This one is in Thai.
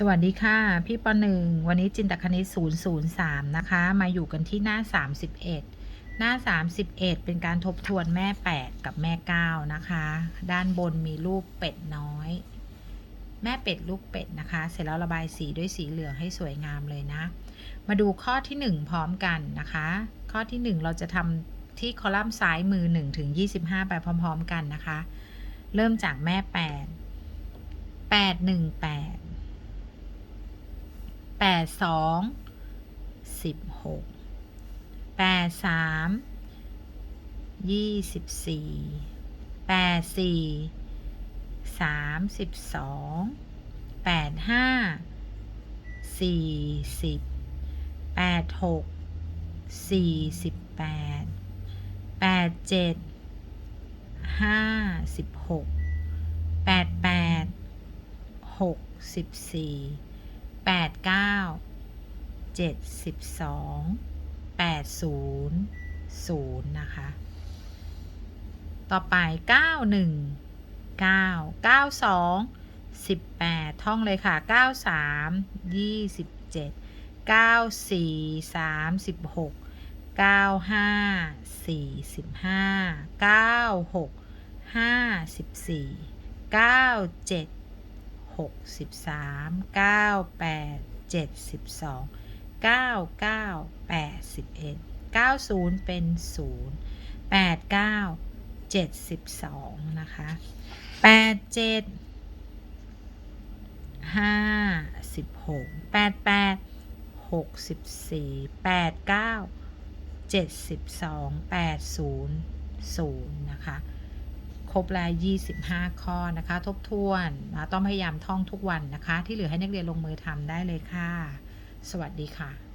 สวัสดีค่ะ พี่ปหนึ่งวันนี้จินตคณิต 003 นะคะ มาอยู่กันที่หน้า 31 หน้า 31 เป็นการทบทวนแม่ 8 กับแม่ 9 นะคะ ด้านบนมีรูปเป็ดน้อย แม่เป็ดลูกเป็ดนะคะ เสร็จแล้วระบายสีด้วยสีเหลืองให้สวยงามเลยนะ มาดูข้อที่ 1 พร้อมกันนะคะ ข้อที่ 1 เราจะทำที่คอลัมน์ซ้ายมือ1ถึง25 ไปพร้อม ๆ กันนะคะ เริ่มจากแม่ 8 8 1 8แป ดสองสิบหกแปดสามยี่สิบสี่แปดสี่สามสิบสองแปดห้าสี่สิบแปดหกสี่สิบแปดแปดเจ็ดห้าสิบหกแปดแปดหกสิบสี่แปดเก้า เจ็ดสิบสองแปดศูนย์ศูนย์นะคะ ต่อไปเก้าหนึ่งเก้าเก้าสองสิบแปดท่องเลยค่ะเก้าสามยี่สิบเจ็ดเก้าสี่สามสิบหกเก้าห้าสี่สิบห้าเก้าหกห้าสิบสี่เก้าเจ็ดหกสิบสามเก้าแปดเจ็ดสิบสอง เก้าเก้าแปดสิบเอ็ดเก้าศูนย์เป็นศูนย์แปดเก้าเจ็ดสิบสองนะคะแปดเจ็ดห้าสิบหกแปดแปดหกสิบสี่แปดเก้าเจ็ดสิบสองแปดศูนย์ศูนย์นะคะครบแล้ว25 ข้อนะคะ ทบทวนนะต้องพยายามท่องทุกวันนะคะ ที่เหลือให้นักเรียนลงมือทำได้เลยค่ะ สวัสดีค่ะ